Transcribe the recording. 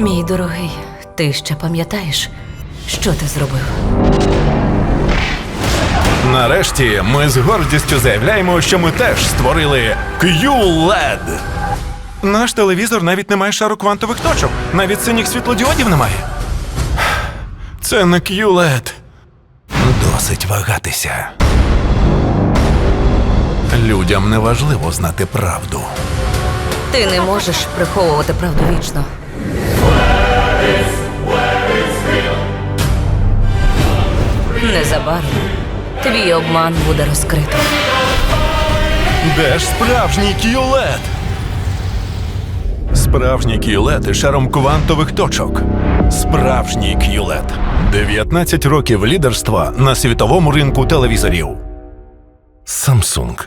Мій дорогий, ти ще пам'ятаєш, що ти зробив? Нарешті ми з гордістю заявляємо, що ми теж створили QLED. Наш телевізор навіть не має шару квантових точок, навіть синіх світлодіодів немає. Це не QLED. Досить вагатися. Людям не важливо знати правду. Ти не можеш приховувати правду вічно. Незабаром твій обман буде розкрито. Де ж справжній кіолет? Справжній кіолети шаром квантових точок. Справжній кіолет. 19 років лідерства на світовому ринку телевізорів. Samsung.